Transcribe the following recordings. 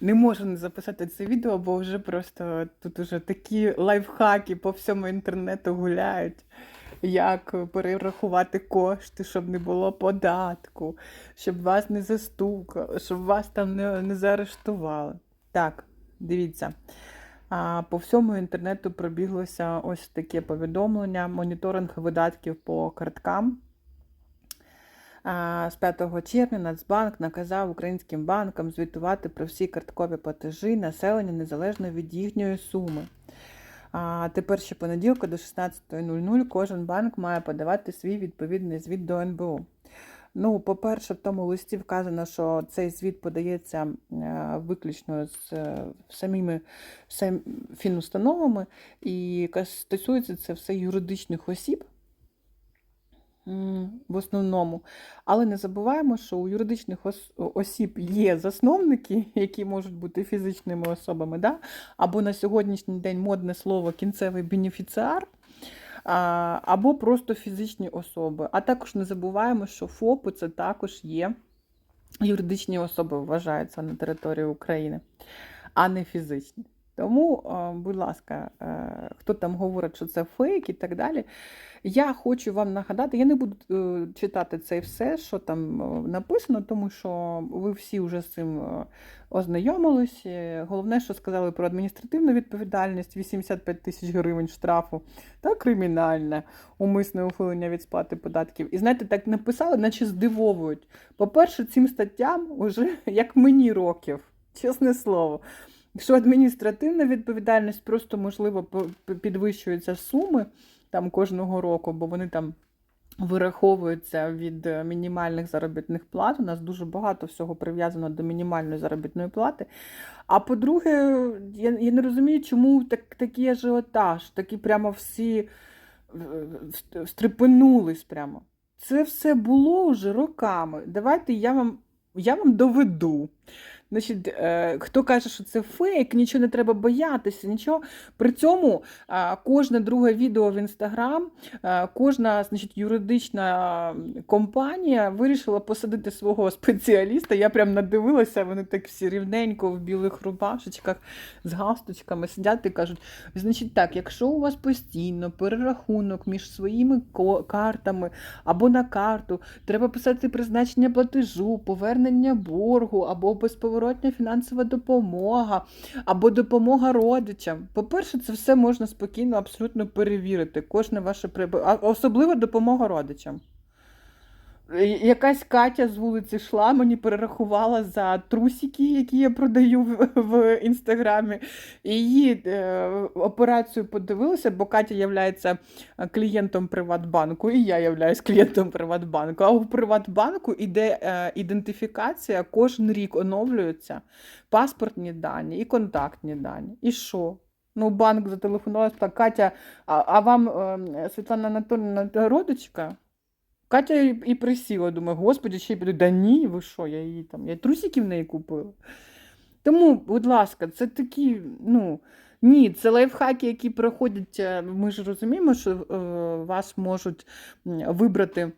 Не можу не записати це відео, бо вже просто тут уже такі лайфхаки по всьому інтернету гуляють. Як перерахувати кошти, щоб не було податку, щоб вас не застукали, щоб вас там не, не заарештували. Так, дивіться. А, по всьому інтернету пробіглося ось таке повідомлення: моніторинг видатків по карткам. З 5 червня Нацбанк наказав українським банкам звітувати про всі карткові платежі населення незалежно від їхньої суми. А тепер ще понеділка до 16.00 кожен банк має подавати свій відповідний звіт до НБУ. Ну, по-перше, в тому листі вказано, що цей звіт подається е, виключно з е, самими сам- фінустановами, і стосується це все юридичних осіб в основному. Але не забуваємо, що у юридичних ос- осіб є засновники, які можуть бути фізичними особами, да? або на сьогоднішній день модне слово кінцевий бенефіціар. Або просто фізичні особи. А також не забуваємо, що ФОПи це також є юридичні особи, вважаються на території України, а не фізичні. Тому, будь ласка, е, хто там говорить, що це фейк і так далі. Я хочу вам нагадати, я не буду е, читати це все, що там е, написано, тому що ви всі вже з цим ознайомились. Головне, що сказали про адміністративну відповідальність 85 тисяч гривень штрафу та кримінальне умисне ухилення від сплати податків. І знаєте, так написали, наче здивовують. По-перше, цим статтям уже як мені років, чесне слово. Що адміністративна відповідальність просто, можливо, підвищуються суми там кожного року, бо вони там вираховуються від е, мінімальних заробітних плат. У нас дуже багато всього прив'язано до мінімальної заробітної плати. А по-друге, я, я не розумію, чому так, такий ажіотаж, такі прямо всі е, встрепенулись прямо. Це все було вже роками. Давайте я вам, я вам доведу. Значить, е, хто каже, що це фейк, нічого не треба боятися, нічого. При цьому е, кожне друге відео в інстаграм, е, кожна значить, юридична компанія вирішила посадити свого спеціаліста. Я прям надивилася, вони так всі рівненько в білих рубашечках з галстучками сидять і кажуть: значить, так, якщо у вас постійно перерахунок між своїми картами або на карту, треба писати призначення платежу, повернення боргу або безповоротня фінансова допомога, або допомога родичам. По-перше, це все можна спокійно абсолютно перевірити. Кожне ваше приб... особливо допомога родичам. Е, Якась Катя з вулиці йшла, мені перерахувала за трусики, які я продаю в, в інстаграмі. І її е, операцію подивилася, бо Катя є клієнтом Приватбанку, і я являюсь клієнтом Приватбанку. А у Приватбанку іде е, ідентифікація, кожен рік оновлюється, паспортні дані і контактні дані. І що? Ну, банк зателефонував, сказав, Катя, а, а вам е, Світлана Анатольовна родичка? Катя і, і присіла, думаю, господи, ще й піду. Да ні, ви що, я її там, я трусики в неї купила. Тому, будь ласка, це такі, ну, ні, це лайфхаки, які проходять. е, Ми ж розуміємо, що е, вас можуть вибрати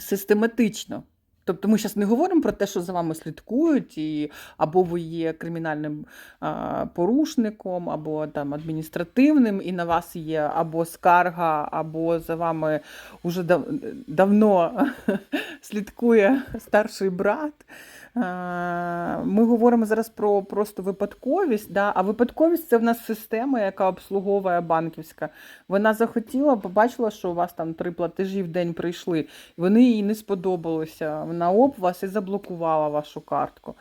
систематично. Тобто ми зараз не говоримо про те, що за вами слідкують, і, або ви є кримінальним а, порушником, або там адміністративним, і на вас є або скарга, або за вами вже дав, давно слідкує старший брат. А, Ми говоримо зараз про просто випадковість. Да? А випадковість це в нас система, яка обслуговує банківська. Вона захотіла, побачила, що у вас там три платежі в день прийшли, вони їй не сподобалися. Вона оп вас і заблокувала вашу картку.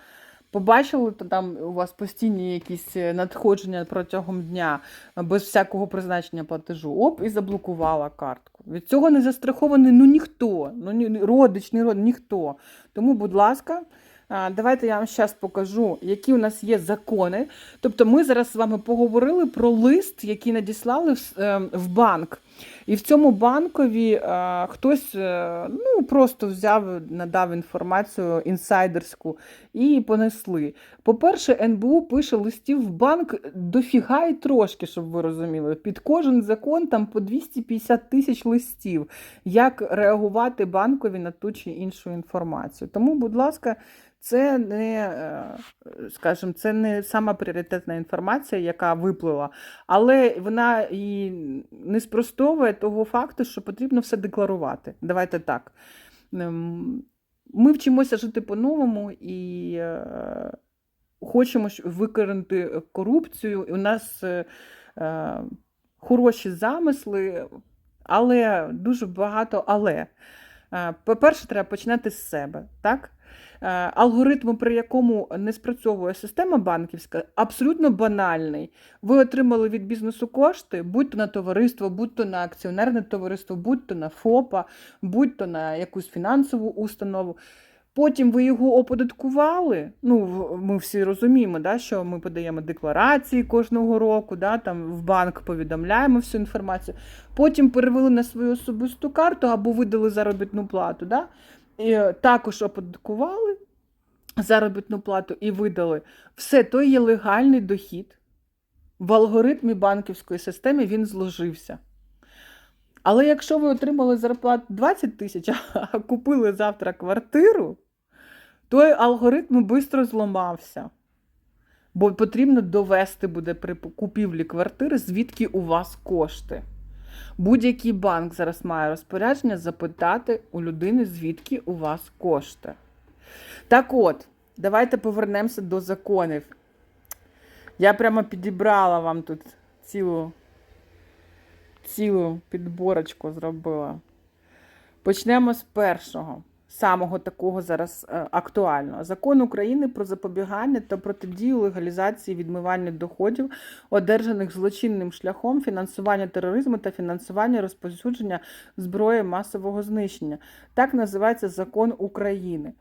Побачили, то там у вас постійні якісь е, надходження протягом дня е, без всякого призначення платежу. Оп, і заблокувала картку. Від цього не застрахований ну ніхто, ну ні, родич, не родич, ніхто. Тому, будь ласка, давайте я вам зараз покажу, які у нас є закони. Тобто, ми зараз з вами поговорили про лист, який надіслали в, е, в банк. І в цьому банкові е, хтось е, ну, просто взяв, надав інформацію інсайдерську і понесли. По-перше, НБУ пише листів в банк дофіга і трошки, щоб ви розуміли. Під кожен закон там по 250 тисяч листів, як реагувати банкові на ту чи іншу інформацію. Тому, будь ласка, це не, е, скажімо, це не сама пріоритетна інформація, яка виплила, але вона і не спростовує того факту, що потрібно все декларувати. Давайте так. Ем, Ми вчимося жити по-новому і е, хочемо щ- корупцію. У нас е, е, хороші замисли, але дуже багато але. По-перше, треба починати з себе. Так? Е, Алгоритм, при якому не спрацьовує система банківська, абсолютно банальний. Ви отримали від бізнесу кошти, будь-то на товариство, будь-то на акціонерне товариство, будь-то на ФОПа, будь-то на якусь фінансову установу. Потім ви його оподаткували. Ну, ми всі розуміємо, да, що ми подаємо декларації кожного року, да, там в банк повідомляємо всю інформацію. Потім перевели на свою особисту карту або видали заробітну плату. Да? Е, також оподаткували заробітну плату і видали. Все, то є легальний дохід. В алгоритмі банківської системи він зложився. Але якщо ви отримали зарплату 20 тисяч, а купили завтра квартиру, той алгоритм швидко зламався. Бо потрібно довести буде при купівлі квартири, звідки у вас кошти. Будь-який банк зараз має розпорядження запитати у людини, звідки у вас кошти. Так от, давайте повернемося до законів. Я прямо підібрала вам тут цілу, цілу підборочку зробила. Почнемо з першого, самого такого зараз е, актуального. Закон України про запобігання та протидію легалізації відмивання доходів, одержаних злочинним шляхом фінансування тероризму та фінансування розповсюдження зброї масового знищення. Так називається закон України.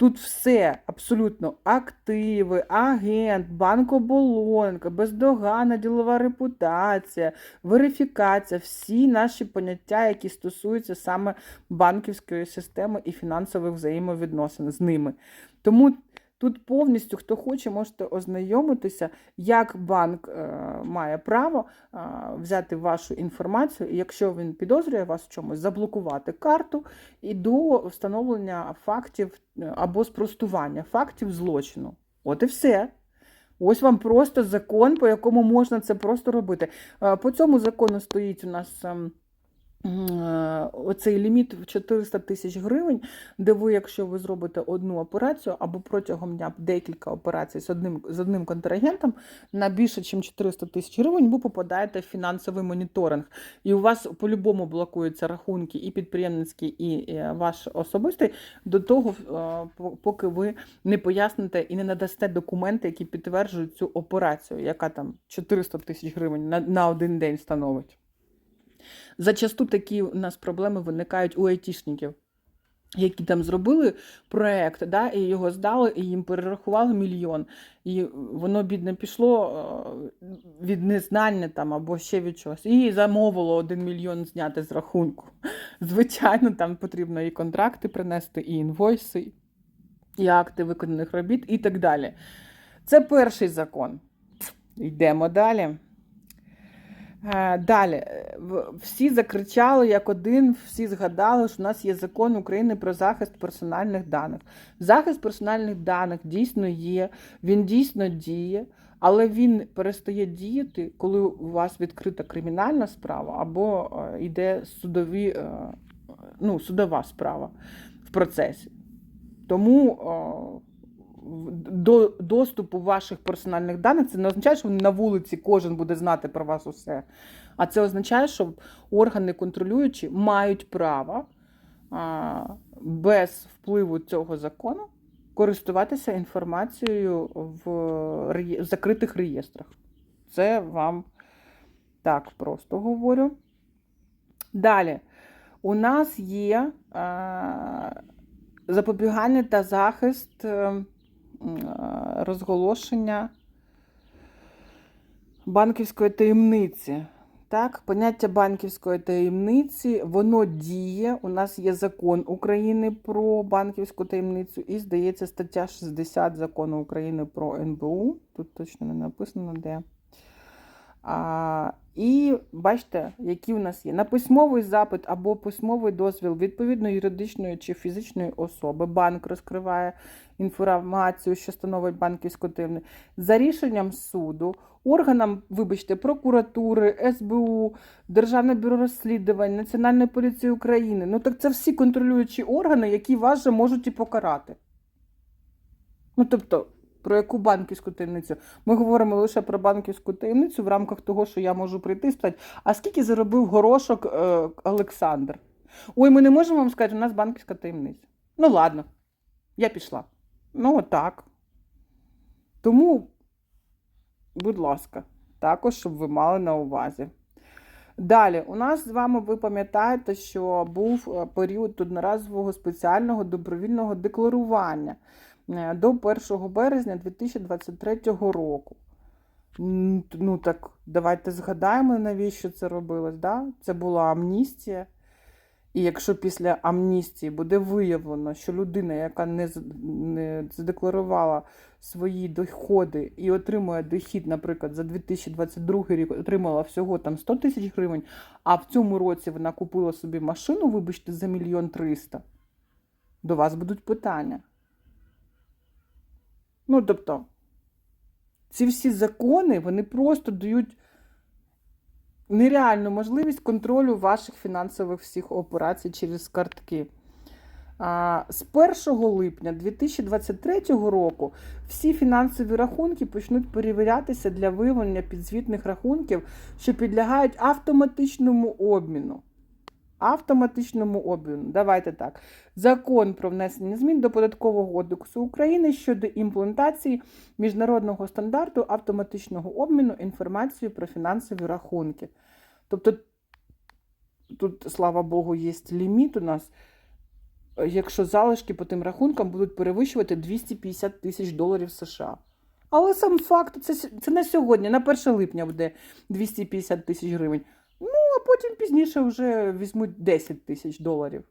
Тут все абсолютно активи, агент, банкоболонка, бездоганна ділова репутація, верифікація, всі наші поняття, які стосуються саме банківської системи і фінансових взаємовідносин з ними. Тому тут повністю, хто хоче, можете ознайомитися, як банк е, має право е, взяти вашу інформацію, і якщо він підозрює вас в чомусь, заблокувати карту і до встановлення фактів е, або спростування фактів злочину. От і все. Ось вам просто закон, по якому можна це просто робити. По цьому закону стоїть у нас. Е, Оцей ліміт в 400 тисяч гривень, де ви, якщо ви зробите одну операцію або протягом дня декілька операцій з одним, з одним контрагентом на більше, ніж 400 тисяч гривень, ви попадаєте в фінансовий моніторинг. І у вас по-любому блокуються рахунки і підприємницькі, і е, ваш особистий до того, е, поки ви не поясните і не надасте документи, які підтверджують цю операцію, яка там 400 тисяч гривень на, на один день становить. Зачасту такі у нас проблеми виникають у айтішників. Які там зробили проект, да, і його здали, і їм перерахували мільйон. І воно, бідне, пішло е, від незнання там або ще від чогось. І замовило один мільйон зняти з рахунку. Звичайно, там потрібно і контракти принести, і інвойси, і акти виконаних робіт, і так далі. Це перший закон. Йдемо далі. Е, Далі, Е, всі закричали як один, всі згадали, що у нас є закон України про захист персональних даних. Захист персональних даних дійсно є, він дійсно діє, але він перестає діяти, коли у вас відкрита кримінальна справа або е, йде судові, ну, судова справа в процесі. Тому до доступу ваших персональних даних це не означає, що на вулиці кожен буде знати про вас усе. А це означає, що органи контролюючі мають право а, без впливу цього закону користуватися інформацією в, реє- в закритих реєстрах. Це вам так просто говорю. Далі. У нас є а, запобігання та захист е, м, е, розголошення банківської таємниці. Так, поняття банківської таємниці, воно діє. У нас є закон України про банківську таємницю і, здається, стаття 60 закону України про НБУ. Тут точно не написано де. А, і бачите, які у нас є. На письмовий запит або письмовий дозвіл відповідно юридичної чи фізичної особи. Банк розкриває інформацію, що становить банківську таємницю. За рішенням суду, органам, вибачте, прокуратури, СБУ, Державне бюро розслідувань, Національної поліції України. Ну так це всі контролюючі органи, які вас же можуть і покарати. Ну, тобто, про яку банківську таємницю? Ми говоримо лише про банківську таємницю в рамках того, що я можу прийти і сказати, а скільки заробив горошок е, Олександр? Ой, ми не можемо вам сказати, у нас банківська таємниця. Ну, ладно, я пішла. Ну, отак. Тому, будь ласка, також, щоб ви мали на увазі. Далі, у нас з вами, ви пам'ятаєте, що був е, період одноразового спеціального добровільного декларування е, до 1 березня 2023 року. Ну так, давайте згадаємо, навіщо це робилось. Да? Це була амністія. І якщо після амністії буде виявлено, що людина, яка не, задекларувала свої доходи і отримує дохід, наприклад, за 2022 рік отримала всього там 100 тисяч гривень, а в цьому році вона купила собі машину, вибачте, за мільйон триста, до вас будуть питання. Ну, тобто, ці всі закони, вони просто дають нереальну можливість контролю ваших фінансових всіх операцій через картки. З 1 липня 2023 року всі фінансові рахунки почнуть перевірятися для виявлення підзвітних рахунків, що підлягають автоматичному обміну. Автоматичному обміну. Давайте так. Закон про внесення змін до Податкового кодексу України щодо імплементації міжнародного стандарту автоматичного обміну інформацією про фінансові рахунки. Тобто, тут, слава Богу, є ліміт у нас. Якщо залишки по тим рахункам будуть перевищувати 250 тисяч доларів США. Але сам факт, це, це на сьогодні, на 1 липня буде 250 тисяч гривень. А потім пізніше вже візьмуть 10 тисяч доларів.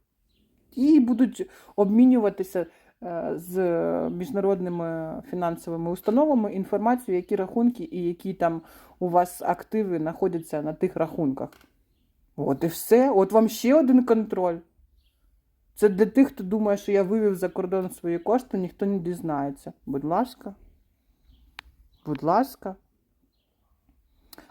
І будуть обмінюватися е, з міжнародними фінансовими установами інформацією, які рахунки і які там у вас активи знаходяться на тих рахунках. От і все. От вам ще один контроль. Це для тих, хто думає, що я вивів за кордон свої кошти, ніхто не дізнається. Будь ласка. Будь ласка.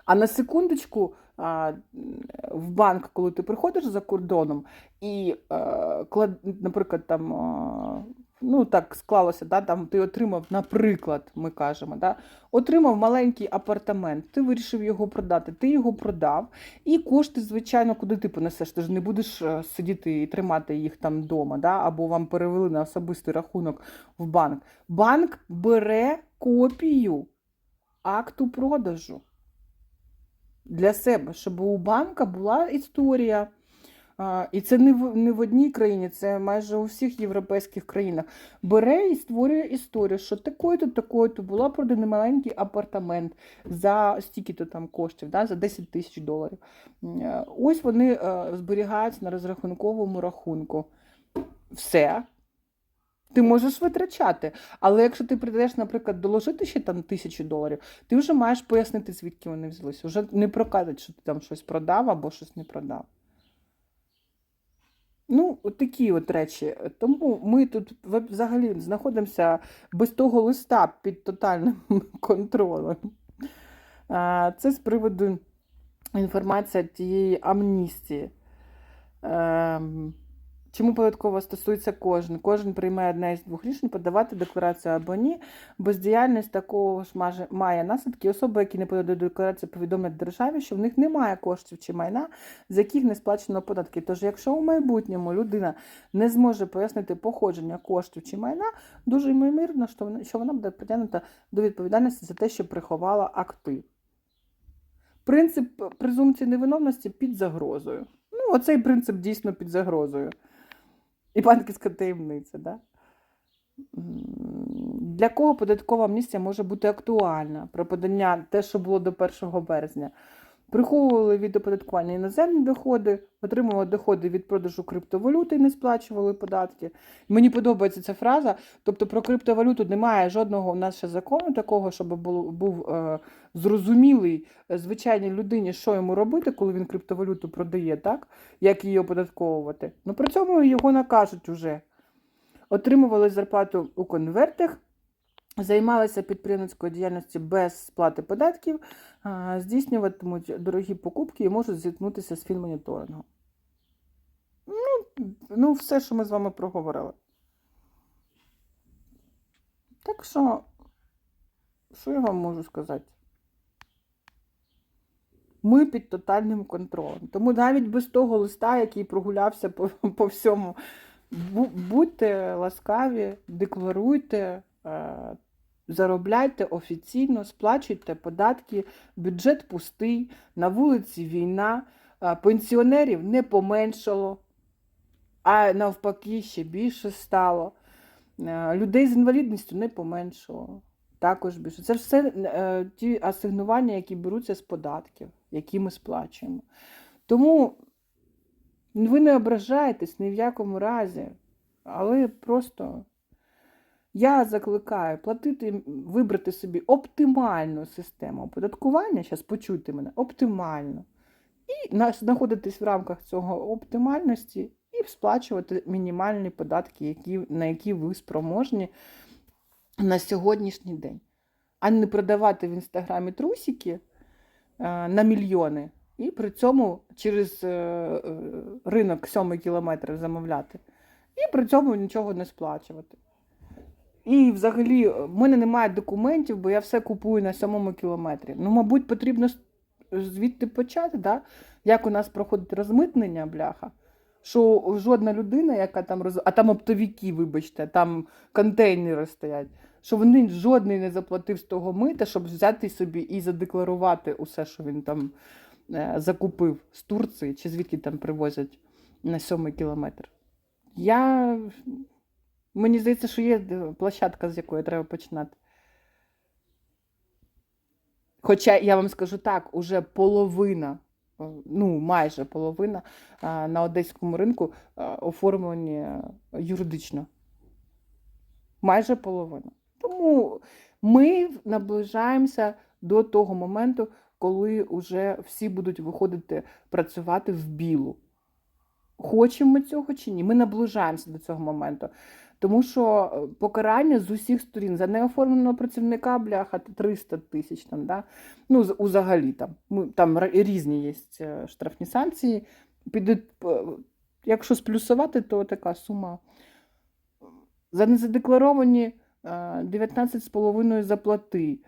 А на секундочку, в банк, коли ти приходиш за кордоном, і, е, клад, наприклад, там, е, ну так склалося, да, там ти отримав, наприклад, ми кажемо, да, отримав маленький апартамент, ти вирішив його продати, ти його продав, і кошти, звичайно, куди ти понесеш? Ти ж не будеш е, сидіти і тримати їх там вдома, да, або вам перевели на особистий рахунок в банк. Банк бере копію акту продажу для себе, щоб у банка була історія. І це не в, не в одній країні, це майже у всіх європейських країнах. Бере і створює історію, що такою-то, такою-то була проданий маленький апартамент за стільки-то там коштів, да, за 10 тисяч доларів. Е, Ось вони е, зберігаються на розрахунковому рахунку. Все. Ти можеш витрачати. Але якщо ти прийдеш, наприклад, доложити ще там тисячу доларів, ти вже маєш пояснити, звідки вони взялися. Вже не проказать, що ти там щось продав або щось не продав. Ну, от такі от речі. Тому ми тут взагалі знаходимося без того листа під тотальним контролем. Це з приводу інформації тієї амністії. Чому податкова стосується кожен? Кожен приймає одне із двох рішень подавати декларацію або ні. Бездіяльність такого ж має наслідки. Особи, які не подають декларацію, повідомлять державі, що в них немає коштів чи майна, з яких не сплачено податки. Тож, якщо у майбутньому людина не зможе пояснити походження коштів чи майна, дуже ймовірно, що вона, що вона буде притягнута до відповідальності за те, що приховала актив. Принцип презумпції невиновності під загрозою. Ну, оцей принцип дійсно під загрозою. І банківська таємниця, да? Для кого податкова амністія може бути актуальна про подання те, що було до 1 березня? Приховували від оподаткування іноземні доходи, отримували доходи від продажу криптовалюти і не сплачували податки. Мені подобається ця фраза. Тобто про криптовалюту немає жодного у нас ще закону такого, щоб було, був е, зрозумілий е, звичайній людині, що йому робити, коли він криптовалюту продає, так? як її оподатковувати. Ну при цьому його накажуть уже. Отримували зарплату у конвертах, займалися підприємницькою діяльністю без сплати податків, здійснюватимуть дорогі покупки і можуть зіткнутися з фінмоніторингом. Ну, ну, все, що ми з вами проговорили. Так що, що я вам можу сказати? Ми під тотальним контролем. Тому навіть без того листа, який прогулявся по, по всьому, будьте ласкаві, декларуйте, е, заробляйте офіційно, сплачуйте податки, бюджет пустий, на вулиці війна, пенсіонерів не поменшало, а навпаки ще більше стало. Людей з інвалідністю не поменшало. Також більше. Це ж все е, ті асигнування, які беруться з податків, які ми сплачуємо. Тому ви не ображаєтесь ні в якому разі, але просто я закликаю платити, вибрати собі оптимальну систему оподаткування. Зараз почуйте мене, оптимальну. І знаходитись в рамках цього оптимальності і сплачувати мінімальні податки, які, на які ви спроможні на сьогоднішній день. А не продавати в інстаграмі трусики е, на мільйони і при цьому через е, е, ринок 7 кілометрів замовляти. І при цьому нічого не сплачувати. І взагалі е, в мене немає документів, бо я все купую на сьомому кілометрі. Ну, мабуть, потрібно звідти почати, да? як у нас проходить розмитнення, бляха. Що жодна людина, яка там роз... а там оптовики, вибачте, там контейнери стоять, що вони жодний не заплатив з того мита, щоб взяти собі і задекларувати усе, що він там е, закупив з Турції, чи звідки там привозять на сьомий кілометр. Я Мені здається, що є е, площадка, з якої треба починати. Хоча я вам скажу так, уже половина, е, ну майже половина е, на одеському ринку оформлені юридично. Майже половина. Тому ми наближаємося до того моменту, коли вже всі будуть виходити працювати в білу. Хочемо цього чи ні? Ми наближаємося до цього моменту. Тому що е, покарання з усіх сторін за неоформленого працівника бляха 300 тисяч там, да? ну, узагалі там. Там різні є е, штрафні санкції. Підуть, е, якщо сплюсувати, то така сума. За незадекларовані е, 19,5 заплати.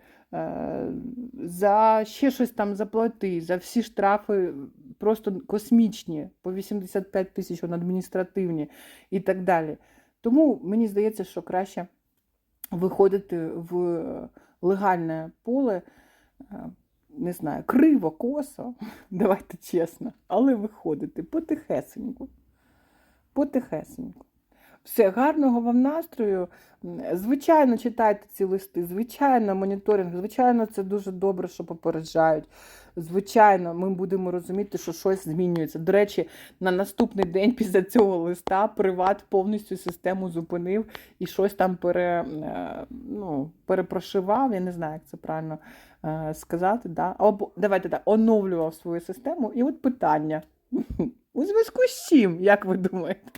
За ще щось там заплати, за всі штрафи просто космічні, по 85 тисяч адміністративні і так далі. Тому мені здається, що краще виходити в легальне поле, е, не знаю, криво, косо, давайте чесно, але виходити потихесеньку. Потихесеньку. Все, гарного вам настрою. Звичайно, читайте ці листи, звичайно, моніторинг, звичайно, це дуже добре, що попереджають. Звичайно, ми будемо розуміти, що щось змінюється. До речі, на наступний день після цього листа Приват повністю систему зупинив і щось там пере, е, ну, перепрошивав. Я не знаю, як це правильно е, сказати. Да? Або, давайте так, оновлював свою систему. І от питання. У зв'язку з чим, як ви думаєте?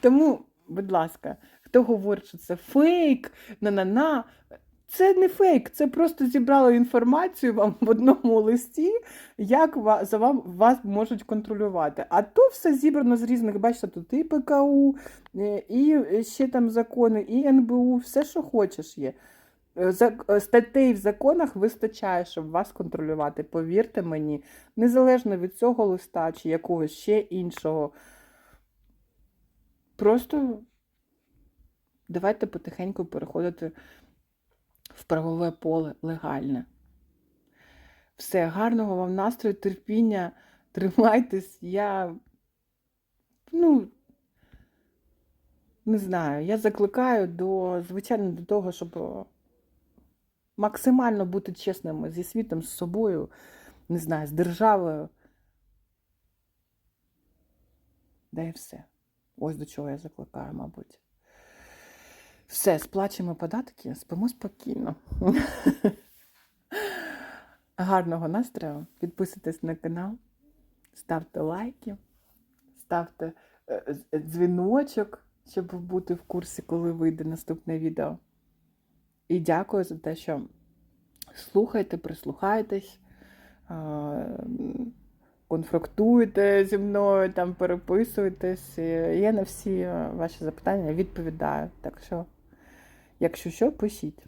Тому, будь ласка, хто говорить, що це фейк, на-на-на. Це не фейк, це просто зібрали інформацію вам в одному листі, як ва- за вам вас можуть контролювати. А то все зібрано з різних, бачите, тут і ПКУ, е, і ще там закони, і НБУ, все, що хочеш є. Е, е, Статей в законах вистачає, щоб вас контролювати. Повірте мені, незалежно від цього листа чи якогось ще іншого. Просто давайте потихеньку переходити в правове поле легальне. Все, гарного вам настрою, терпіння, тримайтесь. Я, ну, не знаю, я закликаю до, звичайно, до того, щоб максимально бути чесними зі світом, з собою не знаю, з державою. Да і все. Ось до чого я закликаю, мабуть. Все, сплачуємо податки, спимо спокійно. Гарного настрою. Підписуйтесь на канал, ставте лайки, ставте е, дзвіночок, щоб бути в курсі, коли вийде наступне відео. І дякую за те, що слухайте, прислухайтесь, е, конфрактуєте зі мною, там переписуєтесь. Я на всі е, ваші запитання відповідаю. Так що, якщо що, пишіть.